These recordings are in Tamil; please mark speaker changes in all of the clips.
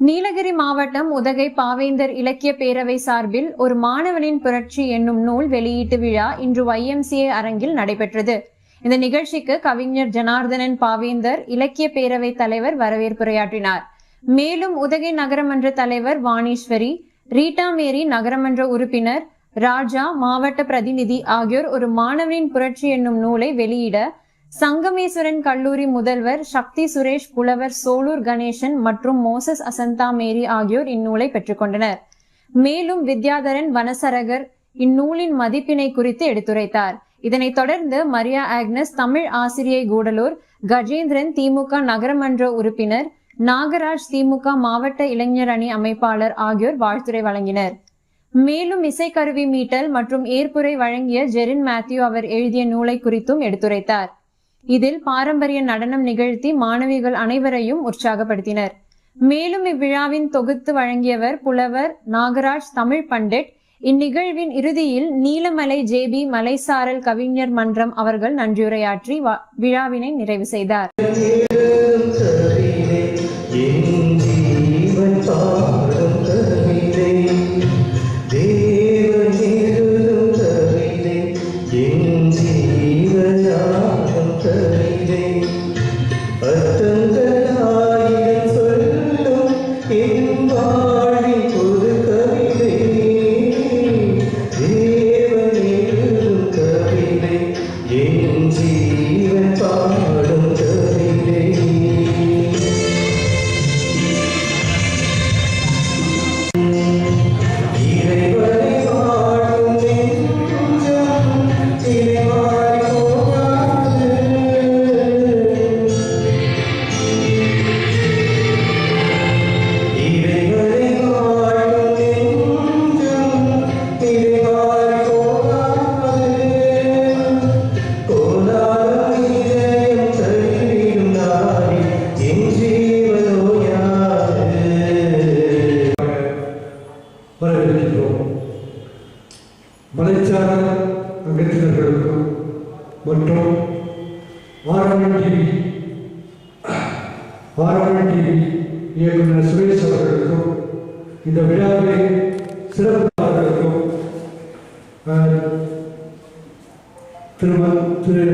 Speaker 1: நீலகிரி மாவட்டம் உதகை பாவேந்தர் இலக்கிய பேரவை சார்பில் ஒரு மாணவனின் புரட்சி என்னும் நூல் வெளியீட்டு விழா இன்று ஒய்எம்சிஏ அரங்கில் நடைபெற்றது. இந்த நிகழ்ச்சிக்கு கவிஞர் ஜனார்தனன் பாவேந்தர் இலக்கிய பேரவை தலைவர் வரவேற்புரையாற்றினார். மேலும் உதகை நகரமன்ற தலைவர் வாணீஸ்வரி ரீட்டா மேரி நகரமன்ற உறுப்பினர் ராஜா மாவட்ட பிரதிநிதி ஆகியோர் ஒரு மாணவனின் புரட்சி என்னும் நூலை வெளியிட சங்கமேஸ்வரன் கல்லூரி முதல்வர் சக்தி சுரேஷ் புலவர் சோலூர் கணேசன் மற்றும் மோசஸ் அசந்தா மேரி ஆகியோர் இந்நூலை பெற்றுக்கொண்டனர். மேலும் வித்யாதரன் வனசரகர் இந்நூலின் மதிப்பினை குறித்து எடுத்துரைத்தார். இதனைத் தொடர்ந்து மரியா ஆக்னஸ் தமிழ் ஆசிரியை கூடலூர் கஜேந்திரன் திமுக நகரமன்ற உறுப்பினர் நாகராஜ் திமுக மாவட்ட இளைஞர் அணி அமைப்பாளர் ஆகியோர் வாழ்த்துரை வழங்கினர். மேலும் இசைக்கருவி மீட்டல் மற்றும் ஏற்புரை வழங்கிய ஜெரின் மேத்யூ அவர் எழுதிய நூலை குறித்தும் எடுத்துரைத்தார். இதில் பாரம்பரிய நடனம் நிகழ்த்தி மாணவிகள் அனைவரையும் உற்சாகப்படுத்தினர். மேலும் இவ்விழாவின் தொகுத்து வழங்கியவர் புலவர் நாகராஜ் தமிழ் பண்டிட். இந்நிகழ்வின் இறுதியில் நீலமலை ஜேபி மலைசாரல் கவிஞர் மன்றம் அவர்கள் நன்றியுரையாற்றி விழாவினை நிறைவு செய்தார்.
Speaker 2: சுரேஷ் அவர்களுக்கும் இந்த விழாவை சிறப்பாளர்களுக்கும் திருமண் திரு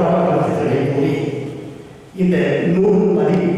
Speaker 3: சிறப்பான கருத்துக்களை கூறி இந்த நூல் பதிவு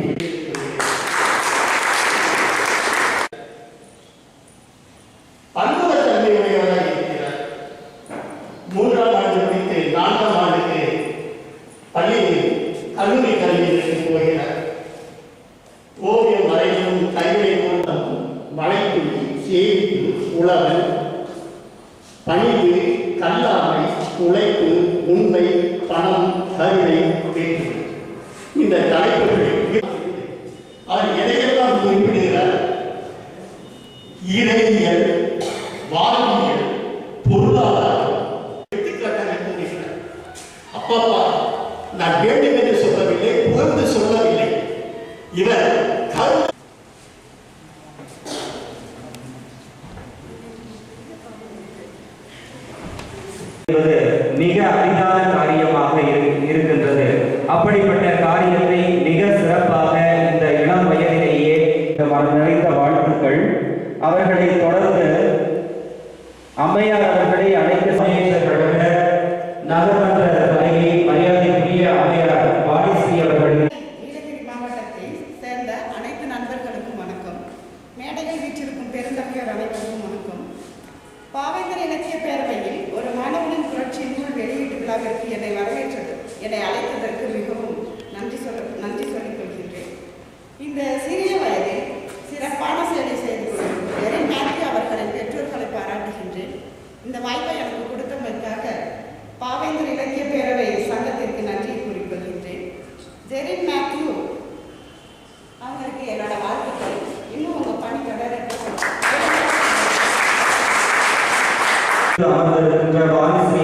Speaker 3: இறையியல் வாழ்வியல்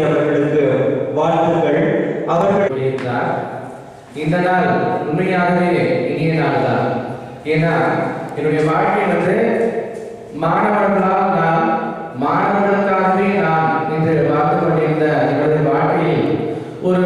Speaker 4: அவர்களுக்கு வாழ்த்துக்கள். அவர்கள்
Speaker 5: இந்த நாள் உண்மையாகவே இனிய நாள் தான் ஏன்னா என்னுடைய வாழ்க்கை வந்து மாணவர்களால் நான் மாணவர்களுக்காகவே நான் என்று வாழ்ந்து கொண்டிருந்த என்னுடைய வாழ்க்கையில் ஒரு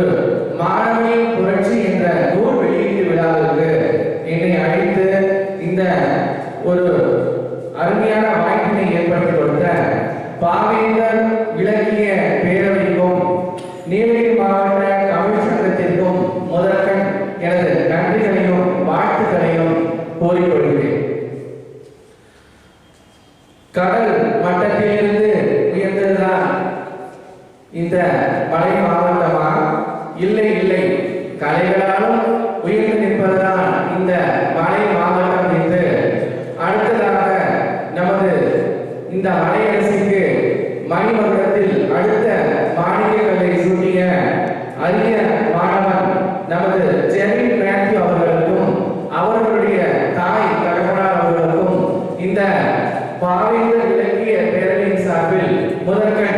Speaker 5: ஆசிரியர் இலக்கிய பேரணியின் சார்பில் முதற்கண்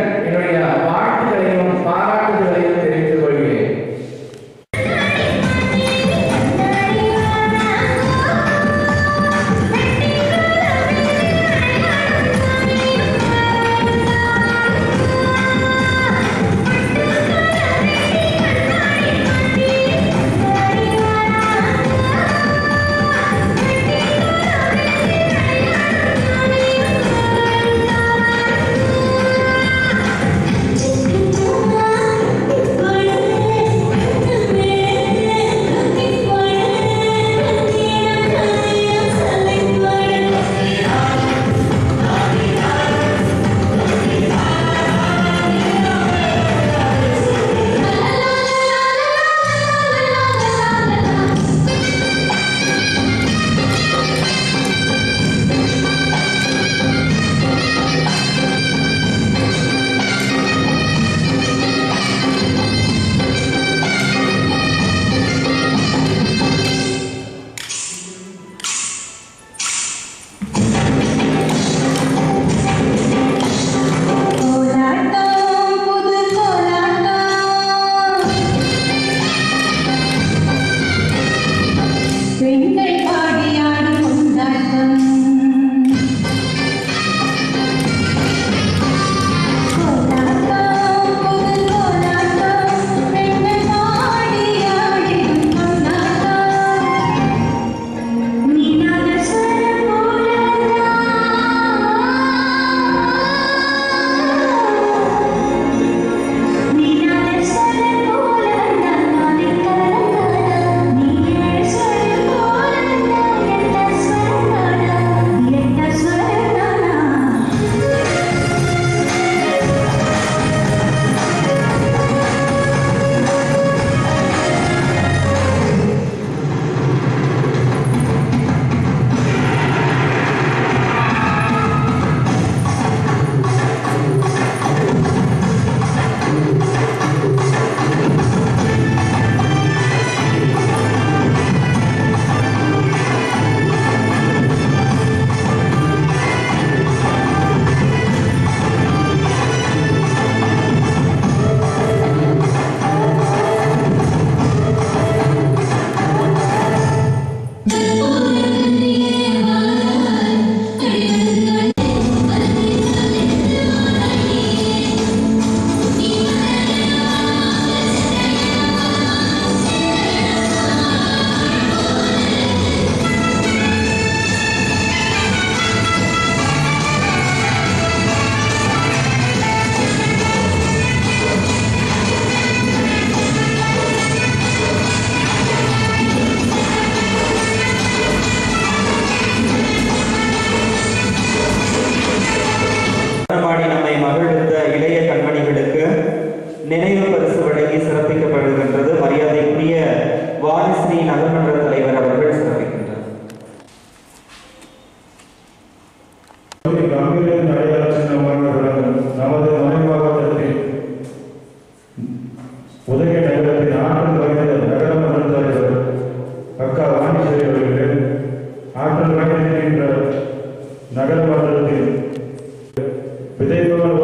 Speaker 6: vedendolo al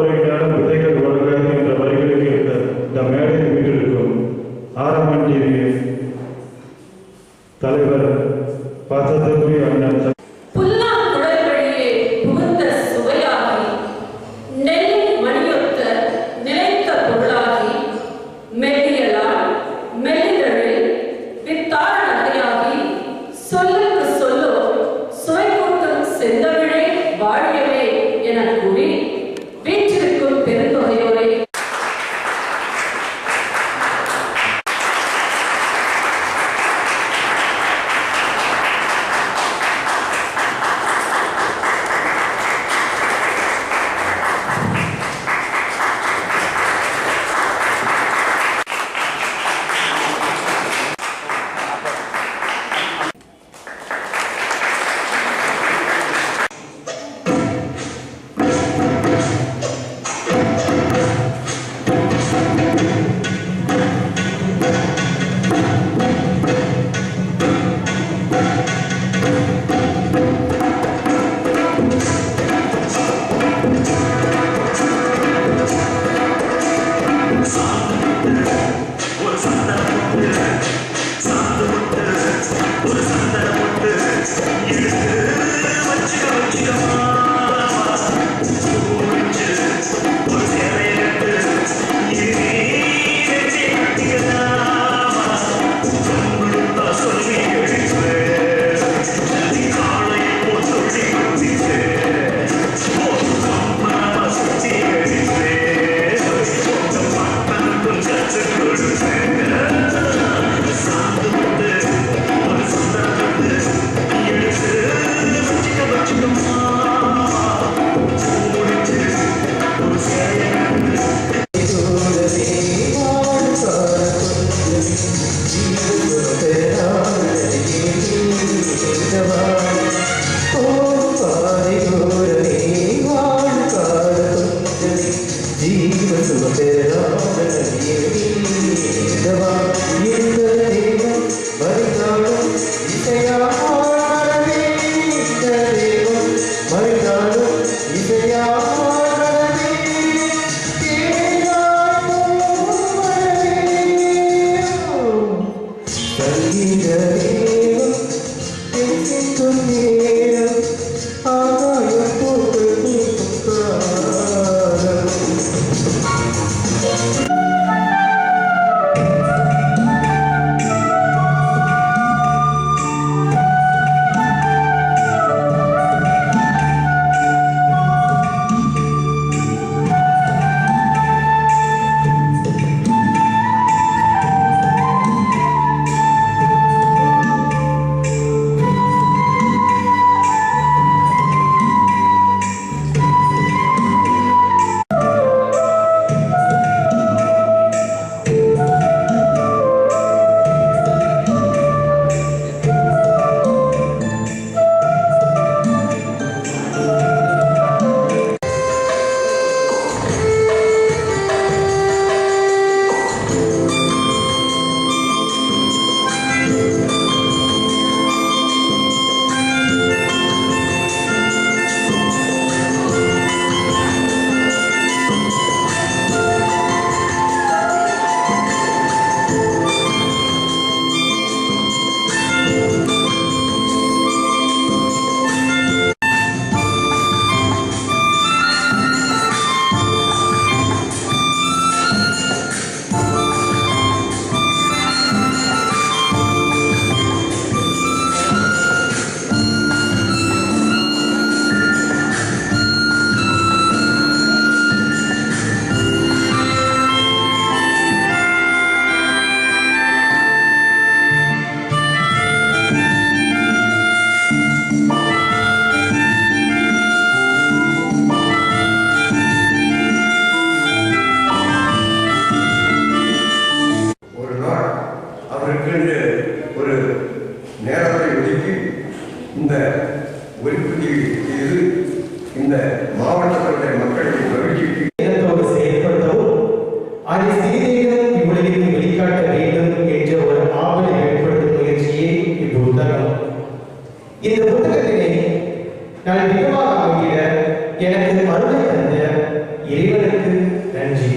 Speaker 6: இறைவனுக்கு நன்றி.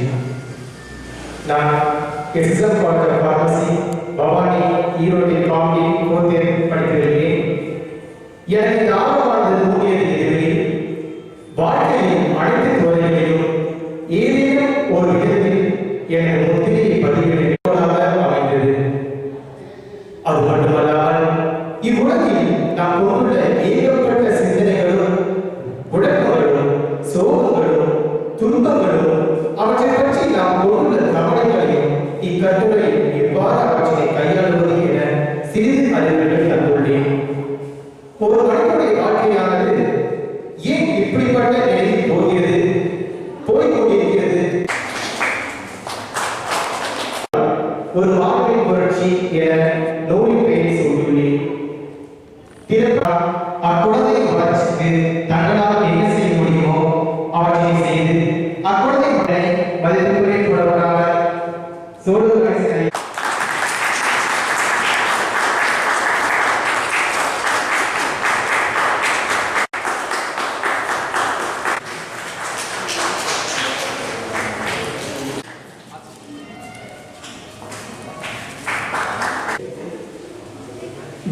Speaker 6: நான் எக்ஸாம் காட்டர் பார்மசி பவானி ஈரோட்டை பாம்பே கோத்தேர் படிக்கிறேன் எனக்கு ஆர்வமானது ஊதியது எதிரில் perfeita é por mim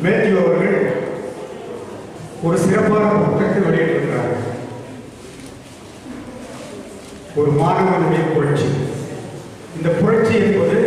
Speaker 2: மேத்யூ அவர்கள் ஒரு சிறப்பான புத்தகத்தை வெளியிட்டிருக்கிறார் ஒரு மாணவனுடைய புரட்சி. இந்த புரட்சி என்பது